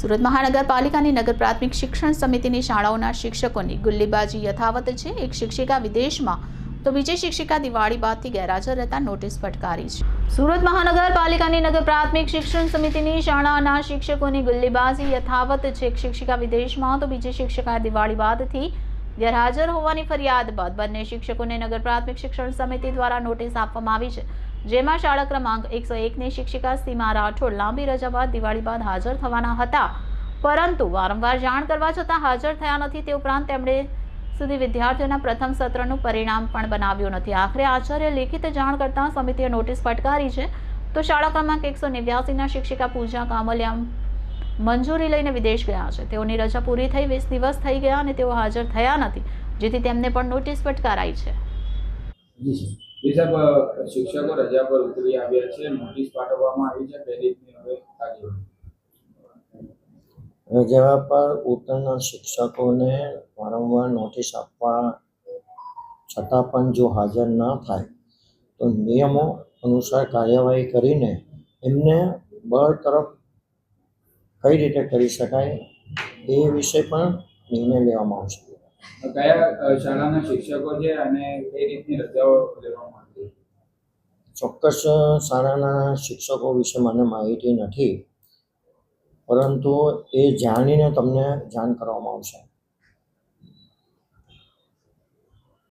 સુરત મહાનગરપાલિકાની નગર પ્રાથમિક શિક્ષણ સમિતિની શાળાઓના શિક્ષકોની ગુલ્લીબાજી યથાવત છે. એક શિક્ષિકા વિદેશમાં, તો બીજી શિક્ષિકા દિવાળી બાદથી ગેરહાજર રહેતા નોટિસ ફટકારી છે. સુરત મહાનગરપાલિકાની નગર પ્રાથમિક શિક્ષણ સમિતિની શાળાના શિક્ષકોની ગુલ્લીબાજી યથાવત છે. એક શિક્ષિકા વિદેશમાં, તો બીજી શિક્ષિકા દિવાળી બાદથી ગેરહાજર હોવાની ફરિયાદ બાદ બંને શિક્ષકોને નગર પ્રાથમિક શિક્ષણ સમિતિ દ્વારા નોટિસ આપવામાં આવી છે. જેમાં શાળા ક્રમાંક એકસો એકની શિક્ષિકા સીમા રાઠોડ લાંબી રજા બાદ દિવાળી બાદ હાજર થવાના હતા. પરંતુ વારંવાર જાણ કરવા છતાં હાજર થયા નથી તે ઉપરાંત તેમણે સુધી વિદ્યાર્થીઓના પ્રથમ સત્રનું પરિણામ પણ બનાવ્યું નથી. આખરે આચાર્ય લેખિત જાણ કરતા સમિતિએ નોટિસ ફટકારી છે. તો શાળા ક્રમાંક એકસો નેવ્યાસીના શિક્ષિકા પૂજા કામલિયા મંજૂરી લઈને વિદેશ ગયા છે. તેઓની રજા પૂરી થઈ, વીસ દિવસ થઈ ગયા અને તેઓ હાજર થયા નથી, જેથી તેમને પણ નોટિસ ફટકારાઈ છે. સાહેબ શિક્ષકો રજા પર ઉતરી આવ્યા છે, નોટિસ પાઠવવામાં આવી છે બે રીતની હવે કાર્યવાહી. રજા પર ઉતરના શિક્ષકોને વારંવાર નોટિસ આપવા છતાં પણ જો હાજર ન થાય, તો નિયમો અનુસાર કાર્યવાહી કરીને એમને બરતરફ કઈ રીતે કરી શકાય એ વિશે પણ નિર્ણય લેવામાં આવશે. કયા શાળાના શિક્ષકો છે અને કઈ રીતની રજાઓ લેવામાં આવતી ચોક્કસ શાળાના શિક્ષકો વિશે મને માહિતી નથી, પરંતુ એ જાણીને તમને જાણ કરવામાં આવશે.